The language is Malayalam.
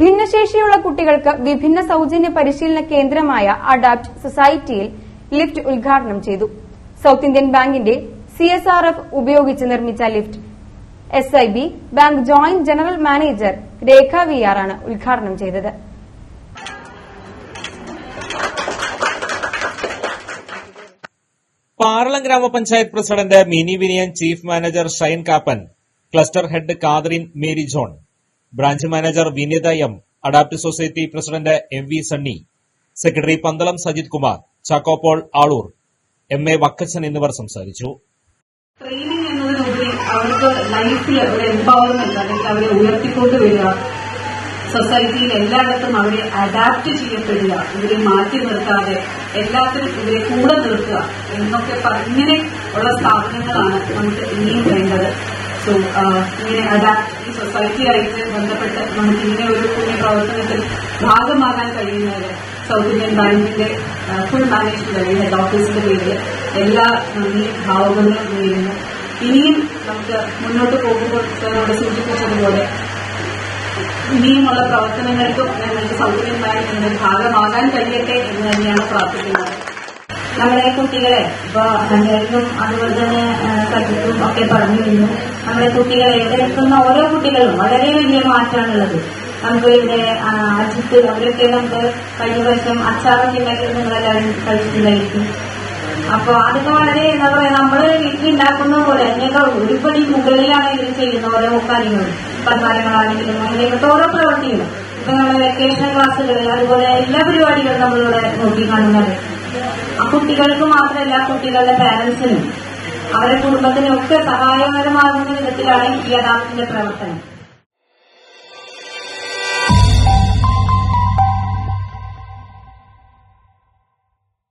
ഭിന്നശേഷിയുള്ള കുട്ടികൾക്ക് വിഭിന്ന സൌജന്യ പരിശീലന കേന്ദ്രമായ അഡാപ്റ്റ് സൊസൈറ്റിയിൽ ലിഫ്റ്റ് ഉദ്ഘാടനം ചെയ്തു. സൌത്ത് ഇന്ത്യൻ ബാങ്കിന്റെ സി എസ് ആർ എഫ് ഉപയോഗിച്ച് നിർമ്മിച്ച lift S I B bank joint general manager Rekha V R ആണ് ഉദ്ഘാടനം ചെയ്തത്. പാറളം ഗ്രാമപഞ്ചായത്ത് president Mini Viniyan chief manager Shine Kappan cluster head Catherine Mary John branch manager Vineetha M adapt society president M V Sunny secretary Pandalam Sajith Kumar Chackopaul Aloor M A Vakkachan എന്നിവർ സംസാരിച്ചു. ട്രെയിനിങ് എന്നതിനുപരി അവർക്ക് ലൈഫിൽ ഒരു എംപവർമെന്റ് അല്ലെങ്കിൽ അവരെ ഉയർത്തിക്കൊണ്ട് വരിക സൊസൈറ്റിയിൽ എല്ലായിടത്തും അവരെ അഡാപ്റ്റ് ചെയ്യപ്പെടുക ഇവരെ മാറ്റി നിർത്താതെ എല്ലാത്തിനും ഇവരെ കൂടെ നിർത്തുക എന്നൊക്കെ ഇങ്ങനെ ഉള്ള സ്ഥാപനങ്ങളാണ് നമുക്ക് ഇനിയും സോ ഇങ്ങനെ അഡാപ്റ്റ് സൊസൈറ്റിയായിട്ട് ബന്ധപ്പെട്ട് നമുക്ക് ഇങ്ങനെ ഒരു പുണ്യ പ്രവർത്തനത്തിൽ ഭാഗമാകാൻ കഴിയുന്നത് സൗത്ത് ബാങ്കിന്റെ ഫുൾ മാനേജ്മെന്റ് അല്ലെങ്കിൽ ഹെഡ് ഓഫീസിന്റെ പേരിൽ എല്ലാ നന്ദി ഭാവങ്ങളും നേരുന്നു. ഇനിയും നമുക്ക് മുന്നോട്ട് പോകുമ്പോൾ സാറിനോട് സൂചിപ്പിച്ചതുപോലെ ഇനിയുമുള്ള പ്രവർത്തനങ്ങൾക്കും ഞങ്ങൾക്ക് സൗത്ത് ഇന്ത്യൻ ഭാഗമാകാൻ കഴിയട്ടെ എന്ന് തന്നെയാണ് പ്രാർത്ഥിക്കുന്നത്. നമ്മുടെ കുട്ടികളെ ഇപ്പൊ ഹണ്ടേറിലും അതുപോലെ തന്നെ സജിത്തും ഒക്കെ പറഞ്ഞിരുന്നു നമ്മുടെ കുട്ടികളെ ഇവിടെ എത്തുന്ന ഓരോ കുട്ടികളും വളരെ വലിയ മാറ്റമാണുള്ളത്. നമുക്ക് ഇവിടെ അജിത്ത് അവരൊക്കെ നമുക്ക് കഴിഞ്ഞ വർഷം അച്ചാറൊക്കെ ഉണ്ടാക്കി നിങ്ങളെല്ലാവരും കഴിച്ചിട്ടുണ്ടായിരിക്കും. അപ്പൊ അതൊക്കെ വളരെ എന്താ പറയാ നമ്മൾ വീട്ടിലുണ്ടാക്കുന്ന പോലെ അതിനൊക്കെ ഒരുപടി മുകളിലാണ് ഇവർ ചെയ്യുന്ന ഓരോ കാര്യങ്ങളും. പ്രധാനങ്ങളാണെങ്കിലും അങ്ങനെയൊക്കെ ഓരോ പ്രവൃത്തികളും ഇപ്പൊ നമ്മുടെ വെക്കേഷൻ ക്ലാസ്സുകൾ അതുപോലെ എല്ലാ പരിപാടികളും നമ്മളിവിടെ നോക്കി കാണുന്നത്. ആ കുട്ടികൾക്ക് മാത്രമല്ല കുട്ടികളുടെ പാരന്റ്സിനും അവരുടെ കുടുംബത്തിനും ഒക്കെ സഹായകരമാകുന്ന വിധത്തിലാണ് ഈ യഥാർത്ഥത്തിന്റെ പ്രവർത്തനം.